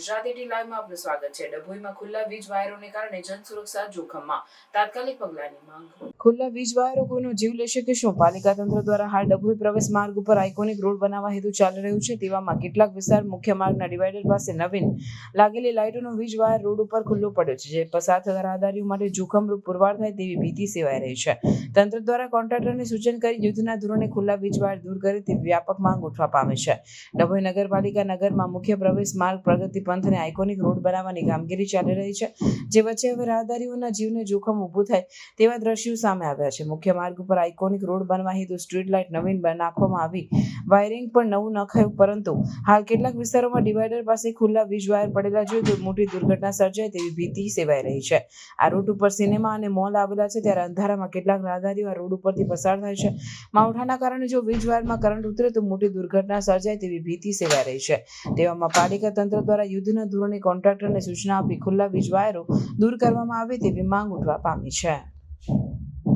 Gujarati T લાઈવમાં આપનું સ્વાગત છે. ડભોઈમાં ખુલ્લા વીજ વાયરોને કારણે જન સુરક્ષા જોખમમાં. તાત્કાલિક પગલાંની માંગ. ખુલ્લા વીજ વાયરો કોઈનો જીવ લેશે કે શું? પાલિકા તંત્ર દ્વારા હાલ ડભોઈ પ્રવેશ માર્ગ ઉપર આઇકોનિક રોડ બનાવવા હેતુ ચાલી રહ્યું છે. તેવામાં કેટલાક વિસ્તાર મુખ્ય માર્ગના ડિવાઈડર પાસે નવીન લાગેલી લાઇટોનો વીજ વાયર રોડ ઉપર ખુલ્લો પડ્યો છે, જે પસાર થતા રાહદારીઓ માટે જોખમરૂપ પુરવાર થાય તેવી ભીતિ સેવાઈ રહી છે. તંત્ર દ્વારા કોન્ટ્રાક્ટરને સૂચન કરી યુદ્ધના ધોરણે ખુલ્લા વીજ વાયર દૂર કરે તેવી વ્યાપક માંગ ઉઠવા પામે છે. ડભોઈ નગરપાલિકા નગરમાં મુખ્ય પ્રવેશ માર્ગ પ્રગતિ પંથને આઇકોનિક રોડ બનાવવાની કામગીરી ચાલી રહી છે, જે વચ્ચે હવે રાહદારીઓના જીવને જોખમ ઊભું થાય તેવા દ્રશ્યો સામે આવ્યા છે. મુખ્ય માર્ગ ઉપર આઇકોનિક રોડ બનવા હેતુ સ્ટ્રીટ લાઇટ નવીન નાખવામાં આવી. વાયરિંગ પણ નવું નખાયું, પરંતુ હાલ કેટલાક વિસ્તારોમાં ડિવાઈડર પાસે ખુલ્લા વીજ વાયર પડેલા જોઈ તો મોટી દુર્ઘટના સર્જાય તેવી ભીતિ સેવાઈ રહી છે. આ રૂટ ઉપર સિનેમા અને મોલ આવેલા છે, ત્યારે અંધારામાં કેટલાક રાહદારીઓ આ રોડ ઉપરથી પસાર થાય છે. માવઠાના કારણે જો વીજ વાયરમાં કરંટ ઉતરે, તો મોટી દુર્ઘટના સર્જાય તેવી ભીતિ સેવાઈ રહી છે. તેવામાં પાલિકા તંત્ર દ્વારા યુદ્ધના ધોરણે કોન્ટ્રાક્ટરને સૂચના આપી ખુલ્લા વીજ વાયરો દૂર કરવામાં આવે તેવી માંગ ઉઠવા પામી છે.